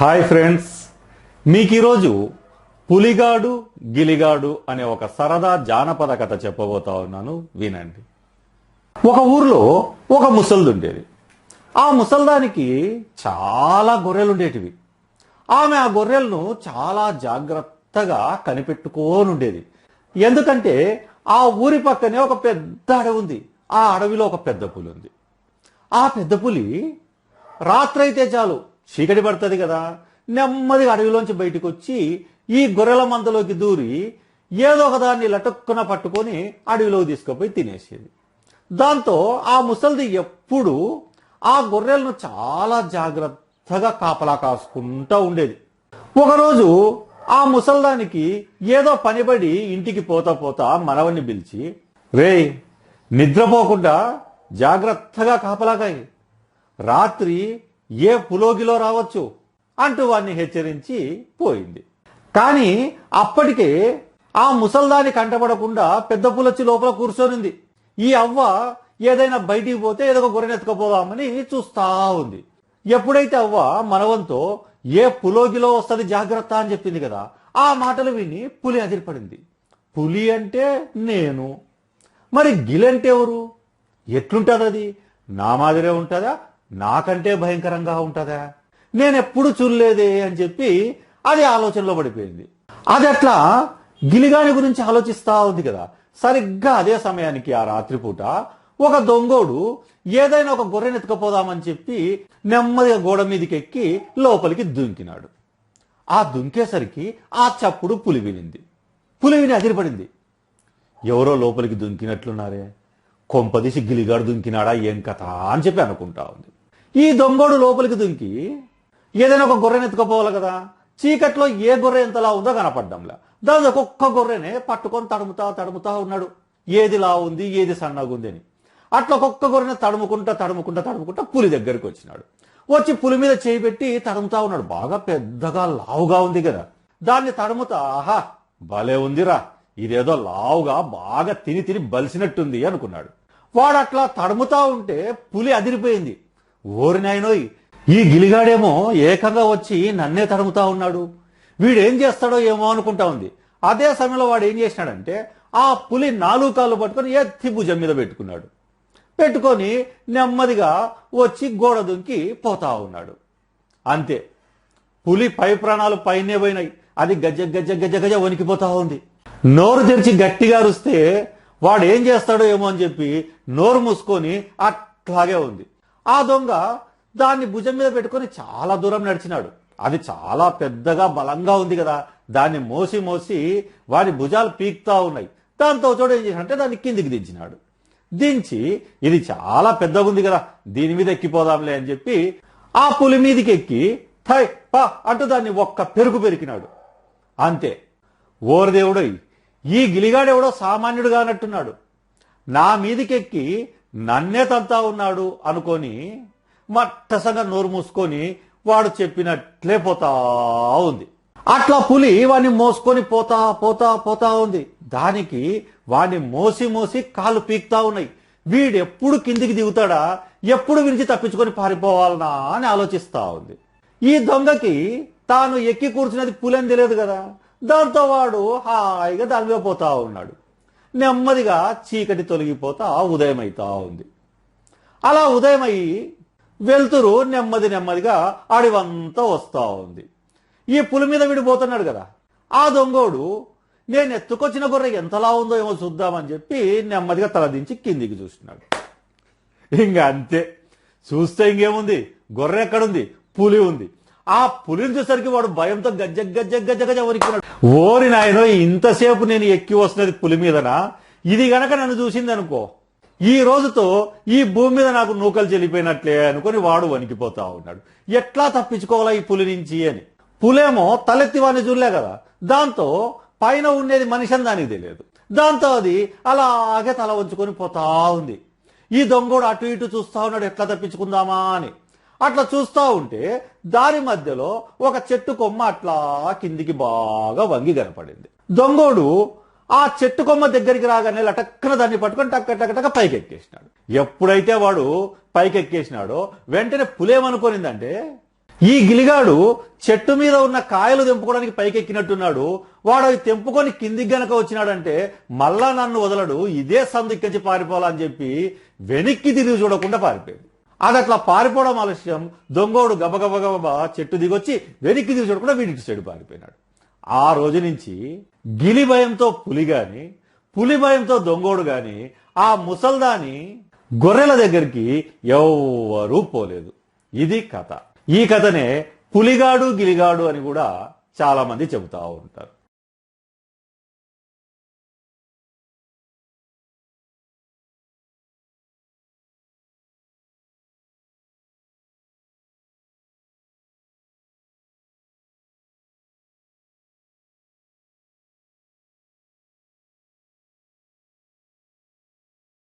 Hi friends. మీకు ఈరోజు పులిగాడు గిలిగాడు అనే ఒక సరదా జానపద కథ చెప్పబోతా ఉన్నాను. వినండి. ఒక ఊర్లో ఒక ముసల్ది ఉండేది ఆ ముసల్దానికి చాలా గొర్రెలు ఉండేటివి ఆమె ఆ గొర్రెలను చాలా జాగ్రత్తగా కనిపెట్టుకోనుండేది. ఎందుకంటే ఆ ఊరి పక్కనే ఒక పెద్ద అడవి ఉంది. ఆ అడవిలో ఒక పెద్ద పులి ఉంది ఆ పెద్ద పులి రాత్రైతే చాలు చీకటి పడుతుంది కదా. నెమ్మదిగా అడవిలోంచి బయటకు వచ్చి ఈ గొర్రెల మందలోకి దూరి ఏదో ఒక దాన్ని లటుక్కున పట్టుకొని అడవిలోకి తీసుకుపోయి తినేసేది. దాంతో ఆ ముసలిది ఎప్పుడు ఆ గొర్రెలను చాలా జాగ్రత్తగా కాపలా కాసుకుంటూ ఉండేది. ఒకరోజు ఆ ముసల్దానికి ఏదో పనిపడి ఇంటికి పోతా పోతా మనవన్ని పిలిచి రేయ్ నిద్రపోకుండా జాగ్రత్తగా కాపలాకాయి రాత్రి ఏ పులోగిలో రావచ్చు అంటూ వాడిని హెచ్చరించి పోయింది. కానీ అప్పటికే ఆ ముసల్దాని కంటపడకుండా పెద్ద పులొచ్చి లోపల కూర్చొనింది. ఈ అవ్వ ఏదైనా బయటికి పోతే ఏదో ఒక గొర్రెనెత్తుకపోదామని చూస్తా ఉంది. ఎప్పుడైతే అవ్వ మనవంతో ఏ పులోగిలో వస్తుంది జాగ్రత్త అని చెప్పింది కదా ఆ మాటలు విని పులి అదిరిపడింది. పులి అంటే నేను. మరి గిలంటే ఎవరు? ఎట్లుంటుంది అది నా మాదిరే ఉంటుందా? నాకంటే భయంకరంగా ఉంటుందా? నేను ఎప్పుడు చూడలేదే అని చెప్పి అది ఆలోచనలో పడిపోయింది. అది అట్లా గిలిగాని గురించి ఆలోచిస్తా ఉంది కదా. సరిగ్గా అదే సమయానికి ఆ రాత్రిపూట ఒక దొంగోడు ఏదైనా ఒక గొర్రెని ఎత్తుకపోదామని చెప్పి నెమ్మదిగా గోడ మీదకి ఎక్కి లోపలికి దుంకినాడు. ఆ దుంకేసరికి ఆ చప్పుడు పులి వినింది. పులి విని అదిరిపడింది. ఎవరో లోపలికి దుంకినట్లున్నారే? కొంపదీసి గిలిగాడు దుంకినాడా? ఏం కథ? అని చెప్పి అనుకుంటా ఉంది. ఈ దొంగోడు లోపలికి దుంకి ఏదైనా ఒక గొర్రెని ఎత్తుకుపోవాలి కదా. చీకట్లో ఏ గొర్రె ఎంతలా ఉందో కనపడ్డంలా. దాని ఒక్కొక్క గొర్రెనే పట్టుకొని తడుముతా తడుముతా ఉన్నాడు. ఏది లా ఉంది ఏది సన్నగా ఉంది అని. అట్లా ఒక్కొక్క గొర్రెని తడుముకుంటా తడుముకుంటా తడుముకుంటా పులి దగ్గరికి వచ్చినాడు. వచ్చి పులి మీద చేయి పెట్టి తడుముతా ఉన్నాడు. బాగా పెద్దగా లావుగా ఉంది కదా. దాన్ని తడుముతా ఆహా భలే ఉందిరా. ఇదేదో లావుగా బాగా తిని తిని బలిసినట్టుంది అనుకున్నాడు. వాడు అట్లా తడుముతా ఉంటే పులి అదిరిపోయింది. ఓరినాయనోయ్ ఈ గిలిగాడేమో ఏకంగా వచ్చి నన్నే తడుముతా ఉన్నాడు. వీడేం చేస్తాడో ఏమో అనుకుంటా ఉంది. అదే సమయంలో వాడు ఏం చేసినాడంటే ఆ పులి నాలుగు కాళ్ళు పట్టుకొని ఎత్తి భుజం మీద పెట్టుకున్నాడు. పెట్టుకొని నెమ్మదిగా వచ్చి గోడ దుంకి పోతా ఉన్నాడు. అంతే. పులి పై ప్రాణాలు పైనే పోయినాయి. అది గజ్జ గజ్జ గజ్జ గజ వణికిపోతా ఉంది. నోరు తెరిచి గట్టిగా అరుస్తే వాడు ఏం చేస్తాడో ఏమో అని చెప్పి నోరు మూసుకొని అట్లాగే ఉంది. ఆ దొంగ దాన్ని భుజం మీద పెట్టుకొని చాలా దూరం నడిచినాడు. అది చాలా పెద్దగా బలంగా ఉంది కదా. దాన్ని మోసి మోసి వాడి భుజాలు పీక్తా ఉన్నాయి. దాంతో చోటు ఏం చేశాడంటే దాన్ని కిందికి దించినాడు. దించి ఇది చాలా పెద్దగా ఉంది కదా దీని మీద ఎక్కిపోదాంలే అని చెప్పి ఆ పులి మీదకి ఎక్కి థై పా అంటూ దాన్ని ఒక్క పెరుగు పెరికినాడు. అంతే. ఓరదేవుడై ఈ గిలిగాడెవడో సామాన్యుడుగా అన్నట్టున్నాడు. నా మీదకెక్కి నన్నే తంతా ఉన్నాడు అనుకొని మట్టసంగా నోరు మూసుకొని వాడు చెప్పినట్లే పోతా ఉంది. అట్లా పులి వాడిని మోసుకొని పోతా పోతా పోతా ఉంది. దానికి వాడిని మోసి మోసి కాళ్ళు పీక్తా ఉన్నాయి. వీడు ఎప్పుడు కిందికి దిగుతాడా? ఎప్పుడు విరిచి తప్పించుకొని పారిపోవాలనా అని ఆలోచిస్తా ఉంది. ఈ దొంగకి తాను ఎక్కి కూర్చున్నది పులి అని తెలియదు కదా? దాంతో వాడు హాయిగా దాని పోతా ఉన్నాడు. నెమ్మదిగా చీకటి తొలగిపోతా ఉదయమవుతా ఉంది. అలా ఉదయం అయ్యి వెళ్తురు నెమ్మది నెమ్మదిగా అడివంతా వస్తా ఉంది. ఈ పులి మీద విడిపోతున్నాడు కదా. ఆ దొంగోడు నేను ఎత్తుకొచ్చిన గొర్రె ఎంతలా ఉందో ఏమో చూద్దామని చెప్పి నెమ్మదిగా తలదించి కిందికి చూస్తున్నాడు. ఇంకా అంతే. చూస్తే ఇంకేముంది? గొర్రె ఎక్కడుంది? పులి ఉంది. ఆ పులిని చూసరికి వాడు భయంతో గజ్జ గజ్జ గజ్జ గజ్జ వణికినాడు ఓరి నాయనో ఇంతసేపు నేను ఎక్కి వస్తున్నది పులి మీదనా? ఇది గనక నన్ను చూసింది అనుకో ఈ రోజుతో ఈ భూమి మీద నాకు నూకలు చెల్లిపోయినట్లే అనుకొని వాడు వణికిపోతా ఉన్నాడు. ఎట్లా తప్పించుకోవాలా ఈ పులి నుంచి అని. పులేమో తలెత్తి వాడిని చూడలే కదా. దాంతో పైన ఉండేది మనిషి అని దానికి తెలియదు. దాంతో అది అలాగే తల వంచుకొని పోతా ఉంది. ఈ దొంగోడు అటు ఇటు చూస్తా ఉన్నాడు ఎట్లా తప్పించుకుందామా అని. అట్లా చూస్తూ ఉంటే దారి మధ్యలో ఒక చెట్టు కొమ్మ అట్లా కిందికి బాగా వంగి కనపడింది. దొంగోడు ఆ చెట్టు కొమ్మ దగ్గరికి రాగానే లటక్కన దాన్ని పట్టుకొని టక్క టక్క టక్క ఎప్పుడైతే వాడు పైకెక్కేసినాడో వెంటనే పులేమనుకోనిందంటే ఈ గిలిగాడు చెట్టు మీద ఉన్న కాయలు తెంపుకోవడానికి పైకెక్కినట్టున్నాడు. వాడు అవి తెంపుకొని కిందికి గనక వచ్చినాడంటే మళ్ళా నన్ను వదలడు ఇదే సందు పారిపోవాలని చెప్పి వెనక్కి తిరిగి చూడకుండా పారిపోయింది. అది అట్లా పారిపోవడం ఆలస్యం. దొంగోడు గబగబ చెట్టు దిగొచ్చి వెనక్కి తిరిగి చూడకుండా వీడింటి సైడ్ పారిపోయినాడు. ఆ రోజు నుంచి గిలి భయంతో పులి గాని పులి భయంతో దొంగోడు గాని ఆ ముసల్దాని గొర్రెల దగ్గరికి ఎవ్వరూ పోలేదు. ఇది కథ. ఈ కథనే పులిగాడు గిలిగాడు అని కూడా చాలా మంది చెబుతా ఉంటారు.